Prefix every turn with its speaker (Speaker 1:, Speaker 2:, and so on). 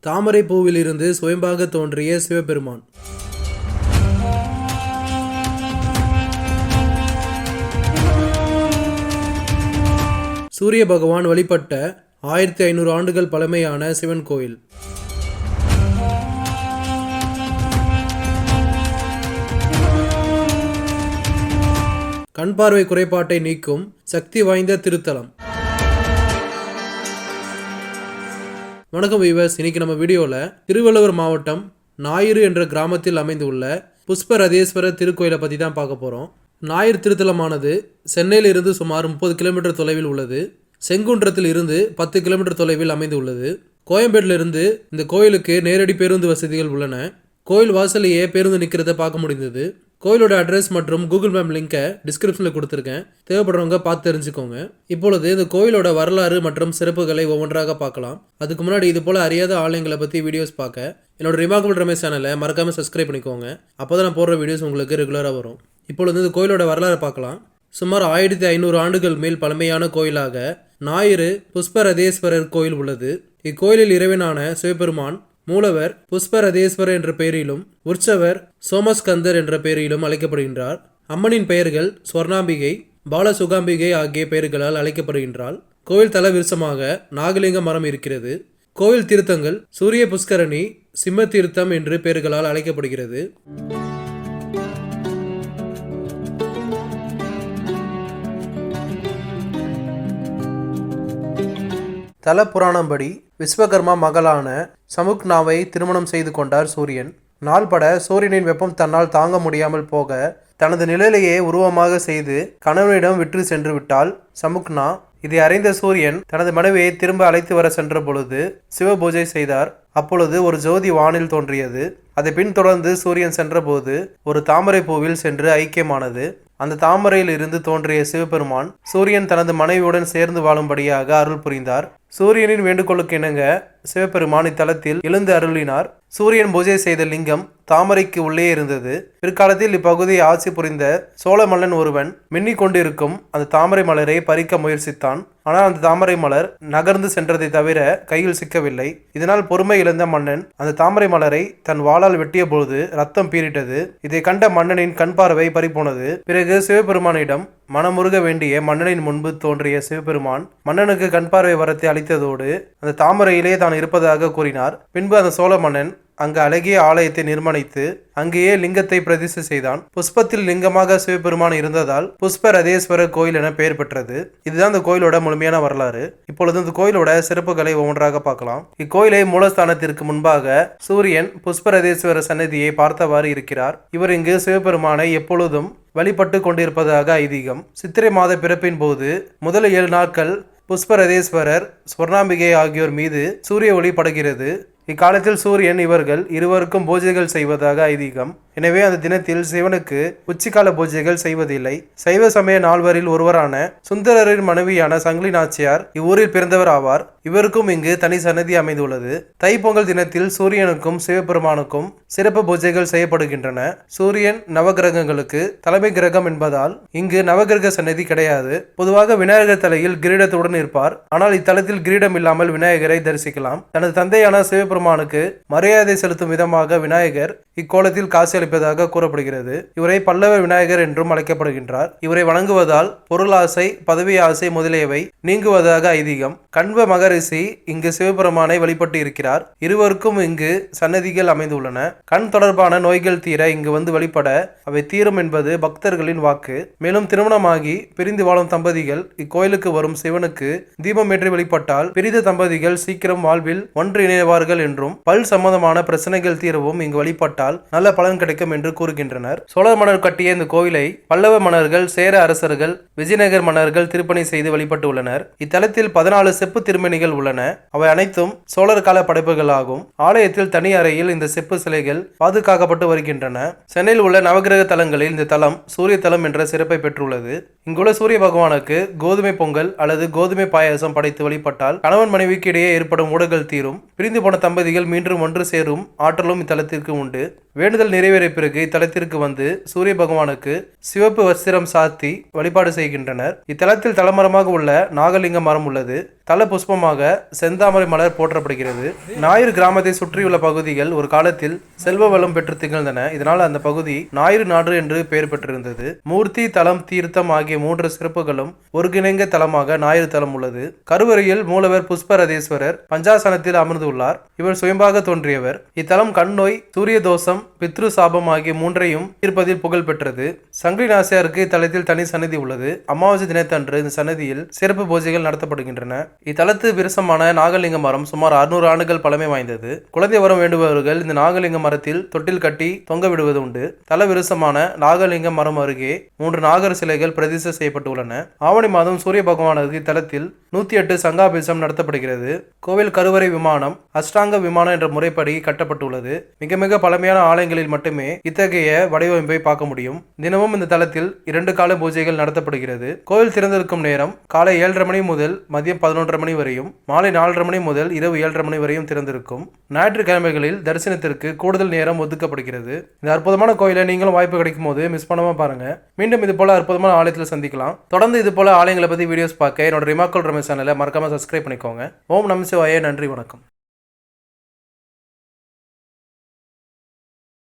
Speaker 1: தாமரை பூவிலிருந்து சுயம்பாக தோன்றிய சிவபெருமான். சூரிய பகவான் வழிபட்ட ஆயிரத்தி ஐநூறு ஆண்டுகள் பழமையான சிவன் கோயில். கண் பார்வை குறைபாட்டை நீக்கும் சக்தி வாய்ந்த திருத்தலம். வணக்கம் வீவர்ஸ் இன்னைக்கு நம்ம வீடியோவில் திருவள்ளுவர் மாவட்டம் ஞாயிறு என்ற கிராமத்தில் அமைந்துள்ள புஷ்பரதேஸ்வரர் திருக்கோயிலை பற்றி தான் பார்க்க போகிறோம் ஞாயிறு திருத்தலமானது சென்னையில் இருந்து சுமார் முப்பது கிலோமீட்டர் தொலைவில் உள்ளது. செங்குன்றத்தில் இருந்து பத்து கிலோமீட்டர் தொலைவில் அமைந்துள்ளது கோயம்பேட்டில் இருந்து இந்த கோயிலுக்கு நேரடி பேருந்து வசதிகள் உள்ளன. கோயில் வாசலையே பேருந்து நிற்கிறத பார்க்க முடிந்தது. கோயிலோட அட்ரஸ் மற்றும் கூகுள் மேப் லிங்கை டிஸ்கிரிப்ஷனில் கொடுத்துருக்கேன். தேவைப்படுறவங்க பார்த்து தெரிஞ்சுக்கோங்க. இப்பொழுது இந்த கோயிலோட வரலாறு மற்றும் சிறப்புகளை ஒவ்வொன்றாக பார்க்கலாம். அதுக்கு முன்னாடி இது போல் அறியாத ஆலயங்களை பற்றி வீடியோஸ் பார்க்க. என்னோட ரிமார்க்கபிள் ரமேஷ் சேனலை மறக்காமல் சப்ஸ்கிரைப் பண்ணிக்கோங்க. அப்போ தான் நான் போடுற வீடியோஸ் உங்களுக்கு ரெகுலராக வரும். இப்பொழுது இந்த கோயிலோட வரலாறு பார்க்கலாம். சுமார் ஆயிரத்தி ஐநூறு ஆண்டுகள் மேல் பழமையான கோயிலாக ஞாயிறு புஷ்பரதேஸ்வரர் கோயில் உள்ளது. இக்கோயிலில் இறைவனான சிவபெருமான் மூலவர் புஷ்பரதேஸ்வரர் என்ற பெயரிலும் உற்சவர் சோமஸ்கந்தர் என்ற பெயரிலும் அழைக்கப்படுகின்றார். அம்மனின் பெயர்கள் ஸ்வர்ணாம்பிகை பாலசுகாம்பிகை ஆகிய பெயர்களால் அழைக்கப்படுகின்றால் கோயில் தலவிருசமாக நாகலிங்க மரம் இருக்கிறது. கோவில் தீர்த்தங்கள் சூரிய புஷ்கரணி சிம்ம தீர்த்தம் என்று பெயர்களால் அழைக்கப்படுகிறது. தல புராணம்படி விஸ்வகர்மா மகளான சமுக்னாவை திருமணம் செய்து கொண்டார் சூரியன். நாள்பட சூரியனின் வெப்பம் தன்னால் தாங்க முடியாமல் போக தனது நிழலையே உருவமாக செய்து கணவனிடம் விற்று சென்று விட்டால் சமுக்னா. இதை அறிந்த சூரியன் தனது மனைவியை திரும்ப அழைத்து வர சென்ற பொழுது சிவபூஜை செய்தார். அப்பொழுது ஒரு ஜோதி வானில் தோன்றியது. அதை பின்தொடர்ந்து சூரியன் சென்றபோது ஒரு தாமரை பூவில் சென்று ஐக்கியமானது. அந்த தாமரையில் இருந்து தோன்றிய சிவபெருமான் சூரியன் தனது மனைவியுடன் சேர்ந்து வாழும்படியாக அருள் புரிந்தார். சூரியனின் வேண்டுகோளுக்கு இணங்க சிவபெருமான் இத்தலத்தில் எழுந்து அருளினார். சூரியன் பூஜை செய்த லிங்கம் தாமரைக்கு உள்ளே இருந்தது. பிற்காலத்தில் இப்பகுதியை ஆட்சி புரிந்த சோழ மன்னன் ஒருவன் மின்னிக் கொண்டிருக்கும் அந்த தாமரை மலரை பறிக்க முயற்சித்தான். ஆனால் அந்த தாமரை மலர் நகர்ந்து சென்றதை தவிர கையில் சிக்கவில்லை. இதனால் பொறுமை இழந்த மன்னன் அந்த தாமரை மலரை தன் வாளால் வெட்டிய பொழுது ரத்தம் பீறிட்டது. இதை கண்ட மன்னனின் கண் பார்வை பறிப்போனது பிறகு சிவபெருமானிடம் மனமுருக வேண்டிய மன்னனின் முன்பு தோன்றிய சிவபெருமான் மன்னனுக்கு கண் பார்வை வரத்தை அளித்ததோடு அந்த தாமரையிலே தான் இருப்பதாக கூறினார். பின்பு அந்த சோழ மன்னன் அங்கு அழகிய ஆலயத்தை நிர்மாணித்து அங்கேயே லிங்கத்தை பிரதிஷ்டை செய்தான். புஷ்பத்தில் லிங்கமாக சிவபெருமான் இருந்ததால் புஷ்ப ரதேஸ்வரர் கோயில் என பெயர் பெற்றது. இதுதான் இந்த கோயிலோட முழுமையான வரலாறு. இப்பொழுது இந்த கோயிலோட சிறப்புகளை ஒவ்வொன்றாக பார்க்கலாம். இக்கோயிலை மூலஸ்தானத்திற்கு முன்பாக சூரியன் புஷ்பரதேஸ்வரர் சன்னதியை பார்த்தவாறு இருக்கிறார். இவர் இங்கு சிவபெருமானை எப்பொழுதும் வழிபட்டு கொண்டிருப்பதாக ஐதீகம். சித்திரை மாத பிறப்பின் போது முதல் ஏழு நாட்கள் புஷ்பரதேஸ்வரர் ஸ்வர்ணாம்பிகை ஆகியோர் மீது சூரிய ஒளி படுகிறது. இக்காலத்தில் சூரியன் இவர்கள் இருவருக்கும் பூஜைகள் செய்வதாக ஐதீகம். எனவே அந்த தினத்தில் சிவனுக்கு உச்சிக்கால பூஜைகள் செய்வதில்லை. சைவ சமய நால்வரில் ஒருவரான சுந்தரரின் மனைவியான சங்கிலி நாச்சியார் இவ்வூரில் பிறந்தவர் ஆவார். இவருக்கும் இங்கு தனி சன்னதி அமைந்துள்ளது. தைப்பொங்கல் தினத்தில் சூரியனுக்கும் சிவபெருமானுக்கும் சிறப்பு பூஜைகள் செய்யப்படுகின்றன. சூரியன் நவகிரகங்களுக்கு தலைமை கிரகம் என்பதால் இங்கு நவகிரக சன்னதி கிடையாது. பொதுவாக விநாயகர் தலையில் கிரீடத்துடன் இருப்பார். ஆனால் இத்தலத்தில் கிரீடம் இல்லாமல் விநாயகரை தரிசிக்கலாம். தனது தந்தையான சிவபெருமானுக்கு மரியாதை செலுத்தும் விதமாக விநாயகர் இக்கோலத்தில் காசி அளிப்பதாக கூறப்படுகிறது. இவரை பல்லவ விநாயகர் என்றும் அழைக்கப்படுகின்றார். இவரை வணங்குவதால் பொருளாசை பதவி ஆசை முதலியவை நீங்குவதாக ஐதீகம். கண்வ தீர்க்கதரிசி இங்கு சிவபெருமானை வழிபட்டு இருக்கிறார். இருவருக்கும் இங்கு சன்னதிகள் அமைந்துள்ளன. கண் தொடர்பான நோய்கள் தீர இங்கு வந்து வழிபட அவை தீரும் என்பது பக்தர்களின் வாக்கு. மேலும் திருமணமாகி பிரிந்து வாழும் தம்பதிகள் இக்கோயிலுக்கு வரும் சிவனுக்கு தீபம் ஏற்றி வழிபட்டால் பிரிந்த தம்பதிகள் சீக்கிரம் வாழ்வில் ஒன்று இணைவார்கள் என்றும் பல் சம்பந்தமான பிரச்சனைகள் தீரவும் இங்கு வழிபட்டால் நல்ல பலன் கிடைக்கும் என்று கூறுகின்றனர். சோழ மன்னர் கட்டிய இந்த கோயிலை பல்லவ மன்னர்கள் சேர அரசர்கள் விஜயநகர் மன்னர்கள் திருப்பணி செய்து வழிபட்டு உள்ளனர் இத்தலத்தில் பதினாலு செப்பு சிலைகள் உள்ளன. அவை அனைத்தும் சோழர் கால படைப்புகள் ஆகும் ஆலயத்தில் தனி அறையில் இந்த செப்பு சிலைகள் பாதுகாக்கப்பட்டு வருகின்றன. சென்னையில் உள்ள நவகிரக தலங்களில் இந்த தலம் சூரிய தலம் என்ற சிறப்பை பெற்றுள்ளது. இங்குள்ள சூரிய பகவானுக்கு கோதுமை பொங்கல் அல்லது கோதுமை பாயாசம் படைத்து வழிபட்டால் கணவன் மனைவிக்கு இடையே ஏற்படும் ஊடகங்கள் தீரும். பிரிந்து போன தம்பதிகள் மீண்டும் ஒன்று சேரும். ஆற்றலும் இத்தலத்திற்கு உண்டு. வேண்டுதல் நிறைவேறிய பிறகு இத்தலத்திற்கு வந்து சூரிய பகவானுக்கு சிவப்பு வஸ்திரம் சாத்தி வழிபாடு செய்கின்றனர். இத்தலத்தில் தலமரமாக உள்ள நாகலிங்க மரம் உள்ளது. தல புஷ்பமாக செந்தாமரை மலர் போற்றப்படுகிறது. ஞாயிறு கிராமத்தை சுற்றியுள்ள பகுதிகள் ஒரு காலத்தில் செல்வ வளம் பெற்று திகழ்ந்தன. இதனால் அந்த பகுதி ஞாயிறு நாடு என்று பெயர் பெற்றிருந்தது. மூர்த்தி தலம் தீர்த்தம் ஆகிய மூன்று சிறப்புகளும் ஒருங்கிணைந்த தலமாக ஞாயிறு தலம் உள்ளது. கருவறையில் மூலவர் புஷ்பரதேஸ்வரர் பஞ்சாசனத்தில் அமர்ந்துள்ளார். இவர் சுயம்பாக தோன்றியவர். இத்தலம் கண்ணோய் சூரிய தோஷம் பித்ரு சாபம் ஆகிய மூன்றையும் தீர்ப்பதில் புகழ் பெற்றது. சங்கிலி நாசியாருக்கு இத்தலத்தில் தனி சன்னதி உள்ளது. அமாவாசை தினத்தன்று இந்த சன்னதியில் சிறப்பு பூஜைகள் நடத்தப்படுகின்றன. இத்தலத்து விரசமான நாகலிங்க மரம் சுமார் 600 ஆண்டுகள் பழமை வாய்ந்தது. குழந்தை வரம் வேண்டுபவர்கள் இந்த நாகலிங்க மரத்தில் தொட்டில் கட்டி தொங்க விடுவது உண்டு தல விருசமான நாகலிங்க மரம் அருகே மூன்று நாகர் சிலைகள் பிரதி பிரதிஷ்டை செய்யப்பட்டுள்ளன. ஆவணி மாதம் சூரிய பகவானது தளத்தில் நூத்தி எட்டு சங்காபிசம் நடத்தப்படுகிறது. கோவில் கருவறை விமானம் அஷ்டாங்க விமானம் என்ற முறைப்படி கட்டப்பட்டுள்ளது. மிக மிக பழமையான ஆலயங்களில் மட்டுமே இத்தகைய வடிவமைப்பை பார்க்க முடியும். தினமும் இந்த தளத்தில் இரண்டு கால பூஜைகள் நடத்தப்படுகிறது. கோவில் திறந்திருக்கும் நேரம் காலை ஏழரை மணி முதல் மதியம் பதினொன்றரை மணி வரையும் மாலை நாலரை மணி முதல் இரவு ஏழரை மணி வரையும் திறந்திருக்கும். ஞாயிற்றுக்கிழமைகளில் தரிசனத்திற்கு கூடுதல் நேரம் ஒதுக்கப்படுகிறது. இந்த அற்புதமான கோயிலை நீங்களும் வாய்ப்பு கிடைக்கும் போது மிஸ் பண்ணாம பாருங்க. மீண்டும் இது போல அற்புதமான ஆலயத்தில் சந்திக்கலாம். தொடர்ந்து இது போல ஆலயங்களை பத்தி வீடியோஸ் பார்க்க என்னோட ரிமாக்கல் தமிழ் சேனலை மறக்காம சப்ஸ்கிரைப் பண்ணிக்கோங்க. ஓம் நமசிவாயே நன்றி வணக்கம்.